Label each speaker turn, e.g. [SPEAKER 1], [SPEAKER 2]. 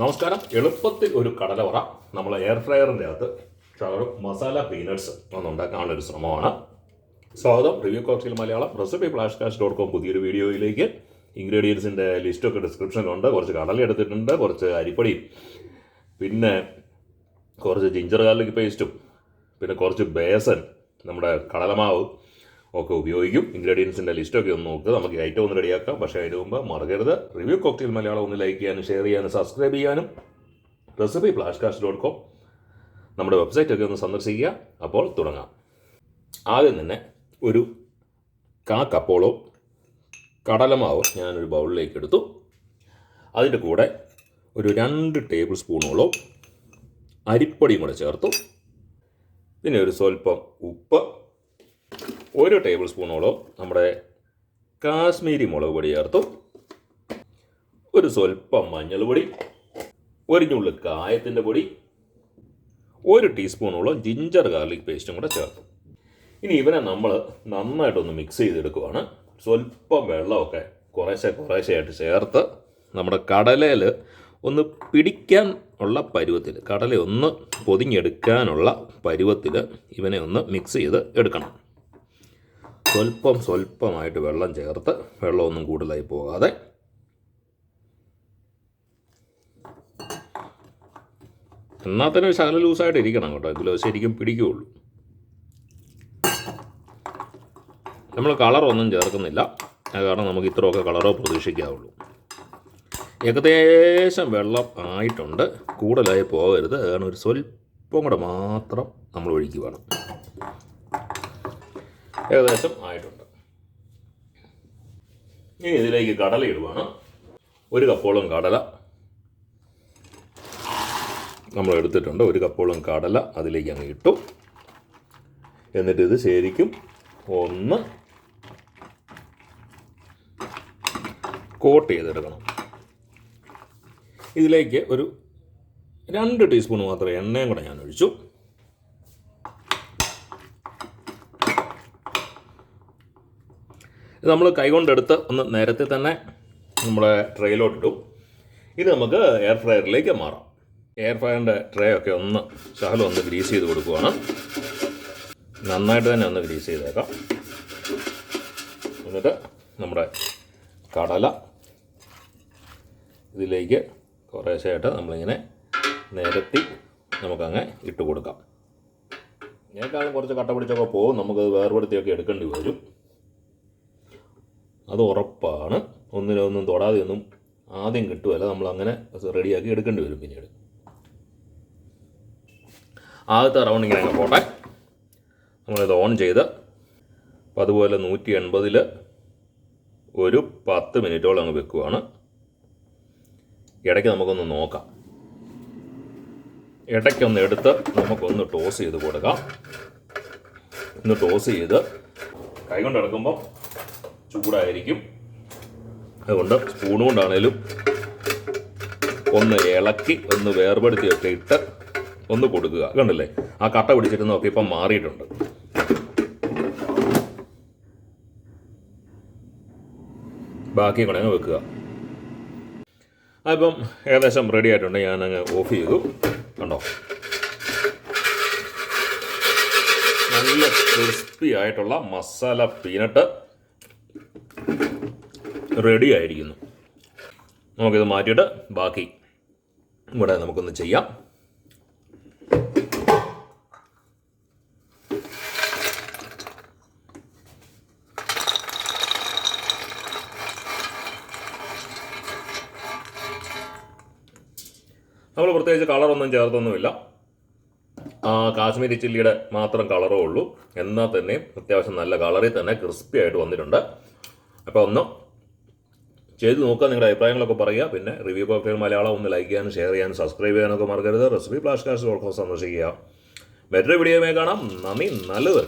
[SPEAKER 1] നമസ്കാരം. എളുപ്പത്തിൽ ഒരു കടലവറ നമ്മൾ എയർ ഫ്രയറിന്റെ അകത്ത് ഷവറും മസാല പീനട്സ് ഒന്ന് ഉണ്ടാക്കാനുള്ള ഒരു ശ്രമമാണ്. സ്വാഗതം. Review കോക്സിൽ Malayalam recipe flash cash dot com പുതിയൊരു വീഡിയോയിലേക്ക്. ഇൻഗ്രീഡിയൻസിന്റെ ലിസ്റ്റൊക്കെ ഡിസ്ക്രിപ്ഷനിലുണ്ട് കുറച്ച് കടല എടുത്തിട്ടുണ്ട് കുറച്ച് അരിപ്പൊടിയും പിന്നെ കുറച്ച് ജിഞ്ചർ ഗാർലിക് പേസ്റ്റും പിന്നെ കുറച്ച് ബേസൻ നമ്മുടെ കടലമാവ് ഒക്കെ ഉപയോഗിക്കും. ഇൻഗ്രീഡിയൻസിന്റെ ലിസ്റ്റൊക്കെ ഒന്ന് നോക്കുക നമുക്ക് ഐറ്റം ഒന്ന് റെഡിയാക്കാം പക്ഷേ അതിന് മുമ്പ് മറക്കരുത്. റിവ്യൂ കോക്ടെയിൽ മലയാളം ഒന്ന് ലൈക്ക് ചെയ്യാനും ഷെയർ ചെയ്യാനും സബ്സ്ക്രൈബ് ചെയ്യാനും recipe flash cast dot com നമ്മുടെ വെബ്സൈറ്റൊക്കെ ഒന്ന് സന്ദർശിക്കുക. അപ്പോൾ തുടങ്ങാം. ആദ്യം തന്നെ ഒരു കാ കപ്പോളോ കടലമാവ് ഞാനൊരു ബൗളിലേക്ക് എടുത്തു. അതിന്റെ കൂടെ ഒരു രണ്ട് ടേബിൾ സ്പൂണോളം അരിപ്പൊടിയും കൂടെ ചേർത്തു. പിന്നെ ഒരു സ്വല്പം ഉപ്പ് ഒരു ടേബിൾ സ്പൂണോളം നമ്മുടെ കാശ്മീരി മുളക് പൊടി ചേർത്തു. ഒരു സ്വല്പം മഞ്ഞൾ പൊടി ഒരു കായത്തിന്റെ പൊടി ഒരു ടീസ്പൂണോളം ജിഞ്ചർ ഗാർലിക് പേസ്റ്റും കൂടെ ചേർത്തു. ഇനി ഇവനെ നമ്മൾ നന്നായിട്ടൊന്ന് മിക്സ് ചെയ്തെടുക്കുവാണ്. സ്വല്പം വെള്ളമൊക്കെ കുറേശ്ശെ കുറേശ്ശെയായിട്ട് ചേർത്ത് നമ്മുടെ കടലയിൽ ഒന്ന് പിടിക്കാൻ ഉള്ള പരുവത്തിൽ കടല ഒന്ന് പൊതിഞ്ഞെടുക്കാനുള്ള പരുവത്തിൽ ഇവനെ ഒന്ന് മിക്സ് ചെയ്ത് എടുക്കണം. സ്വല്പം സ്വല്പമായിട്ട് വെള്ളം ചേർത്ത് വെള്ളമൊന്നും കൂടുതലായി പോകാതെ എന്നാൽ തന്നെ ശകലം ലൂസായിട്ട് ഇരിക്കണം കേട്ടോ. ഇതിലോ ശരിക്കും പിടിക്കുകയുള്ളൂ. നമ്മൾ കളറൊന്നും ചേർക്കുന്നില്ല. കാരണം നമുക്ക് ഇത്രയൊക്കെ കളറോ പ്രതീക്ഷിക്കാവുള്ളൂ. ഏകദേശം വെള്ളം ആയിട്ടുണ്ട്. കൂടുതലായി പോകരുത്. അതാണ് ഒരു സ്വല്പം കൂടെ മാത്രം നമ്മൾ ഒഴിക്കുകയാണ് ഏകദേശം ആയിട്ടുണ്ട്. ഇനി ഇതിലേക്ക് കടല ഇടുവാണ്. ഒരു കപ്പോളം കടല. നമ്മൾ എടുത്തിട്ടുണ്ട് ഒരു കപ്പോളം കടല അതിലേക്ക് അങ്ങ് ഇട്ടു. എന്നിട്ട് ഇത് ശരിക്കും ഒന്ന് കോട്ട് ചെയ്തെടുക്കണം. ഇതിലേക്ക് ഒരു രണ്ട് ടീസ്പൂൺ മാത്രം എണ്ണയും കൂടെ ഞാൻ ഒഴിച്ചു. ഇത് നമ്മൾ കൈകൊണ്ടെടുത്ത് ഒന്ന് നേരത്തെ തന്നെ നമ്മുടെ ട്രേയിലോട്ടിട്ടു ഇത് നമുക്ക് എയർ ഫ്രയറിലേക്ക് മാറാം. എയർ ഫ്രയറിന്റെ ട്രേ ഒക്കെ ഒന്ന് ശകലം ഒന്ന് ഗ്രീസ് ചെയ്ത് കൊടുക്കുവാണ്. നന്നായിട്ട് തന്നെ ഒന്ന് ഗ്രീസ് ചെയ്തേക്കാം. എന്നിട്ട് നമ്മുടെ കടല ഇതിലേക്ക് കുറേശ്ശായിട്ട് നമ്മളിങ്ങനെ നിരത്തി നമുക്കങ്ങ് ഇട്ട് കൊടുക്കാം. ഇതിനേക്കാളും കുറച്ച് കട്ട പിടിച്ചൊക്കെ പോകും. നമുക്കത് വേർപെടുത്തിയൊക്കെ എടുക്കേണ്ടി വരും. അത് ഉറപ്പാണ്. ഒന്നിനൊന്നും തൊടാതെ ഒന്നും ആദ്യം കിട്ടുമല്ല നമ്മൾ അങ്ങനെ റെഡിയാക്കി എടുക്കേണ്ടി വരും പിന്നീട്. ആദ്യത്തെ റൗണ്ട് ഇങ്ങനെ പോട്ടെ. നമ്മളിത് ഓൺ ചെയ്ത് അപ്പം അതുപോലെ നൂറ്റി എൺപതിൽ ഒരു പത്ത് മിനിറ്റോളം അങ്ങ് വെക്കുവാണ്. ഇടയ്ക്ക് നമുക്കൊന്ന് നോക്കാം. ഇടയ്ക്കൊന്ന് എടുത്ത് നമുക്കൊന്ന് ടോസ് ചെയ്ത് കൊടുക്കാം. ഒന്ന് ടോസ് ചെയ്ത് കൈകൊണ്ട് എടുക്കുമ്പോൾ ചൂടായിരിക്കും. അതുകൊണ്ട് സ്പൂൺ കൊണ്ടാണേലും ഒന്ന് ഇളക്കി ഒന്ന് വേർപെടുത്തിയൊക്കെ ഇട്ട് ഒന്ന് കൊടുക്കുക. കണ്ടില്ലേ? ആ കട്ട പിടിച്ചിരുന്നൊക്കെ ഇപ്പം മാറിയിട്ടുണ്ട്. ബാക്കി കൂടെ അങ്ങ് വെക്കുക. അപ്പം ഏകദേശം റെഡി ആയിട്ടുണ്ട്. ഞാൻ അങ്ങ് ഓഫ് ചെയ്തു. കണ്ടോ? നല്ല ക്രിസ്പി ആയിട്ടുള്ള മസാല പീനട്ട് റെഡി ആയിരിക്കുന്നു. നമുക്കിത് മാറ്റിയിട്ട് ബാക്കി ഇവിടെ നമുക്കൊന്ന് ചെയ്യാം. നമ്മൾ പ്രത്യേകിച്ച് കളറൊന്നും ചേർത്തൊന്നുമില്ല. കാശ്മീരി ചില്ലിയുടെ മാത്രം കളറേ ഉള്ളൂ. എന്നാൽ തന്നെയും അത്യാവശ്യം നല്ല കളറിൽ തന്നെ ക്രിസ്പി ആയിട്ട് വന്നിട്ടുണ്ട്. അപ്പോൾ ഒന്ന് ചെയ്ത് നോക്കുക നിങ്ങളുടെ അഭിപ്രായങ്ങളൊക്കെ പറയുക. പിന്നെ റിവ്യൂ കോക്ടെയിൽ മലയാളം ഒന്ന് ലൈക്ക് ചെയ്യാനും ഷെയർ ചെയ്യാനും സബ്സ്ക്രൈബ് ചെയ്യാനൊക്കെ മറക്കരുത്. റെസിപ്പി ഫ്ലാഷ് കാസ്റ്റ് സന്ദർശിക്കുക. മറ്റൊരു വീഡിയോയുമായി കാണാം. നന്ദി നല്ലത്